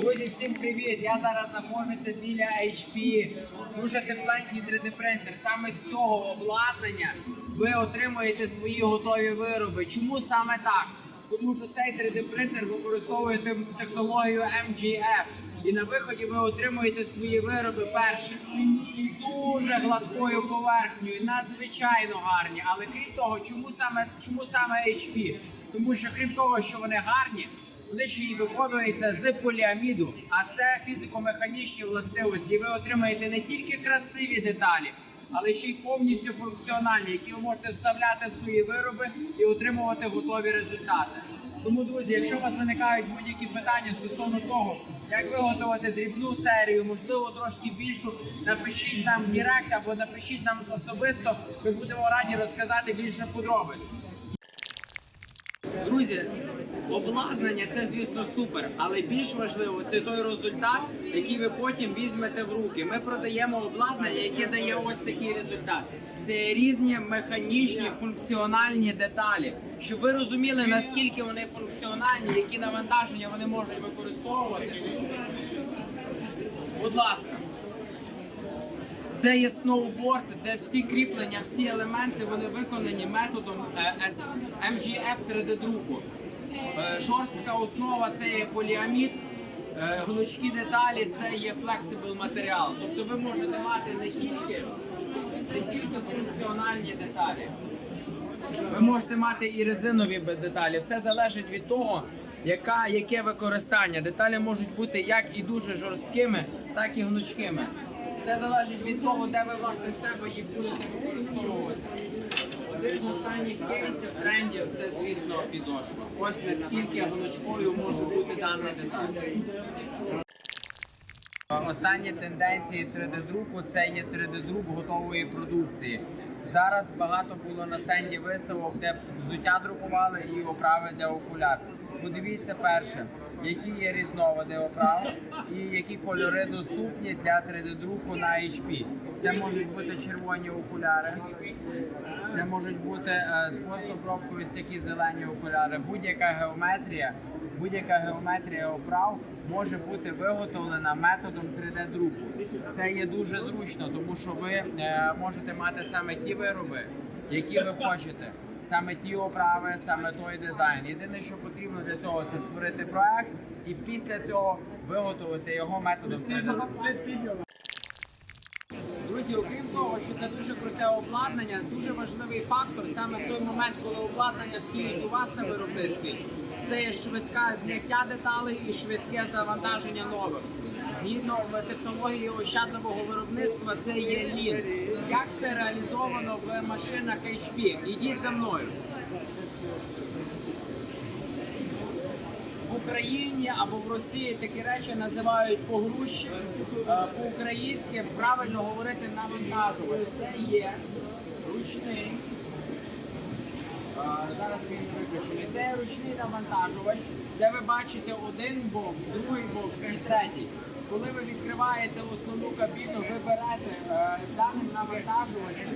Друзі, всім привіт! Я зараз знаходжуся біля HP. Дуже тепленький 3D принтер. Саме з цього обладнання ви отримуєте свої готові вироби. Чому саме так? Тому що цей 3D принтер використовує технологію MGF. І на виході ви отримуєте свої вироби перше з дуже гладкою поверхнею, надзвичайно гарні. Але крім того, чому саме чому саме HP? Тому що крім того, що вони гарні, вони ще й виконуються з поліаміду, а це фізико-механічні властивості. Ви отримаєте не тільки красиві деталі, але ще й повністю функціональні, які ви можете вставляти в свої вироби і отримувати готові результати. Тому, друзі, якщо у вас виникають будь-які питання стосовно того, як виготовити дрібну серію, можливо, трошки більшу, напишіть нам в Директ або напишіть нам особисто. Ми будемо раді розказати більше подробиць. Друзі, обладнання це звісно супер, але більш важливо це той результат, який ви потім візьмете в руки. Ми продаємо обладнання, яке дає ось такий результат. Це різні механічні функціональні деталі, щоб ви розуміли наскільки вони функціональні, які навантаження вони можуть використовувати. Будь ласка. Це є сноуборд, де всі кріплення, всі елементи вони виконані методом е, MGF 3D друку. Е, Жорстка основа це є поліамід, е, гнучкі деталі це є flexible матеріал. Тобто ви можете мати не тільки, не тільки функціональні деталі. Ви можете мати і резинові деталі. Все залежить від того, яка, яке використання. Деталі можуть бути як і дуже жорсткими, так і гнучкими. Все залежить від того, де ви власне в себе їх будете використовувати. Один з останніх кейсів трендів це, звісно, підошва. Ось наскільки гнучкою може бути дана деталь. Останні тенденції 3D-друку це є 3D-друк готової продукції. Зараз багато було на стенді виставок, де взуття друкували і оправи для окуляр. Подивіться перше, які є різновиди оправ і які кольори доступні для 3D-друку на HP. Це можуть бути червоні окуляри, це можуть бути е, з постопробкою ось такі зелені окуляри. Будь-яка геометрія, будь-яка геометрія оправ може бути виготовлена методом 3D-друку. Це є дуже зручно, тому що ви е, можете мати саме ті вироби, які ви хочете. Саме ті оправи, саме той дизайн. Єдине, що потрібно для цього, це створити проект і після цього виготовити його методом Друзі, окрім того, що це дуже круте обладнання, дуже важливий фактор саме в той момент, коли обладнання стоїть у вас на виробництві. Це є швидке зняття деталей і швидке завантаження нових. Згідно технології ощадливого виробництва, це є лін. Як це реалізовано в машинах HP? Ідіть за мною. В Україні або в Росії такі речі називають погрузчик. Е, По-українськи правильно говорити навантажувач. Це є ручний. е, Зараз він виключений. Це ручний навантажувач, де ви бачите один бокс, другий бокс і третій. Коли ви відкриваєте основну кабіну, ви берете е, даним навантажувачем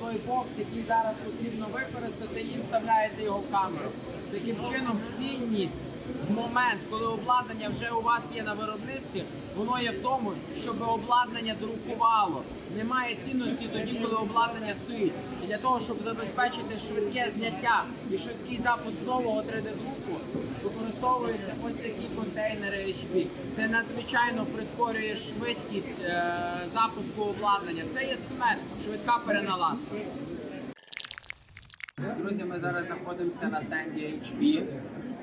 той бокс, який зараз потрібно використати, і вставляєте його в камеру. Таким чином, цінність момент, коли обладнання вже у вас є на виробництві, воно є в тому, щоб обладнання друкувало. Немає цінності тоді, коли обладнання стоїть. І для того, щоб забезпечити швидке зняття і швидкий запуск нового 3D-друку, використовуються ось такі контейнери HP. Це надзвичайно прискорює швидкість е, запуску обладнання. Це є смет, швидка переналадка. Друзі, ми зараз знаходимося на стенді HP.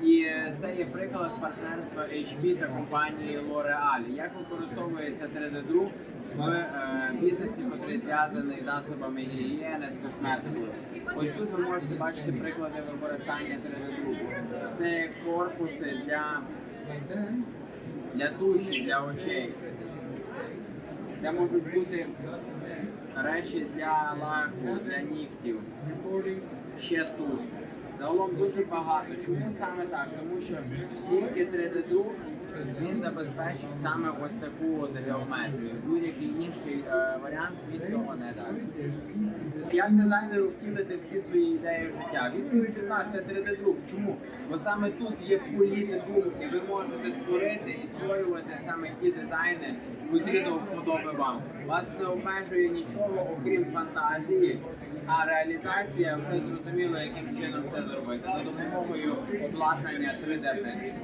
І це є приклад партнерства HP та компанії L'Oreal. Як використовується 3D-друк в е, бізнесі, який зв'язаний з засобами гігієни, з косметикою. Ось тут ви можете бачити приклади використання 3D-друку. Це корпуси для, для душі, для очей. Це можуть бути речі для лаку, для нігтів, ще туш. Загалом дуже багато. Чому саме так? Тому що тільки 3D-друк Він забезпечить саме ось таку от геометрію. Будь-який інший е, варіант він цього не дасть. Як дизайнеру втілити всі свої ідеї в життя? Відповідь одна це 3D-друк. Чому? Бо саме тут є політи думки. Ви можете творити і створювати саме ті дизайни, котрі до вподоби вам. Вас не обмежує нічого, окрім фантазії. А реалізація вже зрозуміло, яким чином це зробити за допомогою обладнання 3D принтерів.